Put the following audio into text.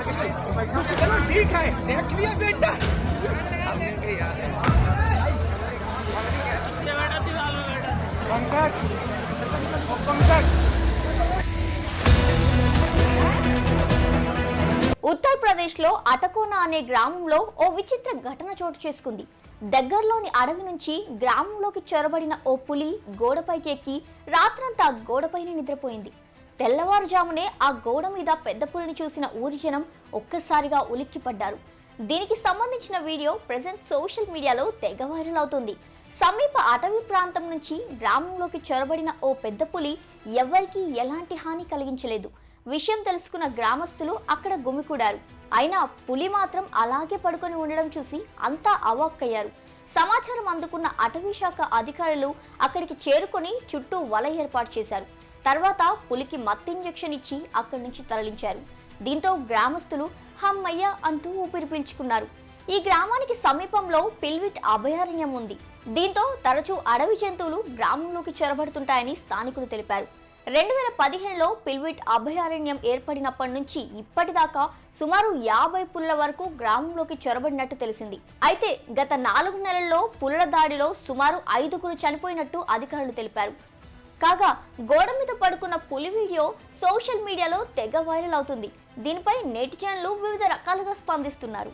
चलो ठीक है देख लिया बेटा पंकज पंकज ఉత్తరప్రదేశ్లో అటకోనా అనే గ్రామంలో ఓ విచిత్ర ఘటన చోటు చేసుకుంది దగ్గరలోని అడవి నుంచి గ్రామంలోకి చొరబడిన ఓ పులి గోడపైకి ఎక్కి రాత్రంతా గోడపైనే నిద్రపోయింది తెల్లవారుజామునే ఆ గోడ మీద పెద్ద పులిని చూసిన ఊరి జనం ఒక్కసారిగా ఉలిక్కిపడ్డారు. దీనికి సంబంధించిన వీడియో ప్రజెంట్ సోషల్ మీడియాలో తెగ వైరల్ అవుతుంది. సమీప అటవీ ప్రాంతం నుంచి గ్రామంలోకి చొరబడిన ఓ పెద్ద పులి ఎవరికీ ఎలాంటి హాని కలిగించలేదు. విషయం తెలుసుకున్న గ్రామస్తులు అక్కడ గుమికూడారు. అయినా పులి మాత్రం అలాగే పడుకొని ఉండడం చూసి అంతా అవాక్కయ్యారు. సమాచారం అందుకున్న అటవీ శాఖ అధికారులు అక్కడికి చేరుకొని చుట్టూ వల ఏర్పాటు చేశారు. తర్వాత పులికి మత్తు ఇంజెక్షన్ ఇచ్చి అక్కడి నుంచి తరలించారు. దీంతో గ్రామస్తులు హమ్మయ్య అంటూ ఊపిరి పీల్చుకున్నారు. ఈ గ్రామానికి సమీపంలో పిల్విట్ అభయారణ్యం ఉంది. దీంతో తరచూ అడవి జంతువులు గ్రామంలోకి చొరబడుతుంటాయని స్థానికులు తెలిపారు. రెండు వేల పదిహేనులో పిల్విట్ అభయారణ్యం ఏర్పడినప్పటి నుంచి ఇప్పటిదాకా సుమారు యాభై పుల్ల వరకు గ్రామంలోకి చొరబడినట్టు తెలిసింది. అయితే గత నాలుగు నెలల్లో పుల్ల దాడిలో సుమారు ఐదుగురు చనిపోయినట్టు అధికారులు తెలిపారు. కాగా గోడ మీద పడుకున్న పులి వీడియో సోషల్ మీడియాలో తెగ వైరల్ అవుతుంది. దీనిపై నెటిజన్లు వివిధ రకాలుగా స్పందిస్తున్నారు.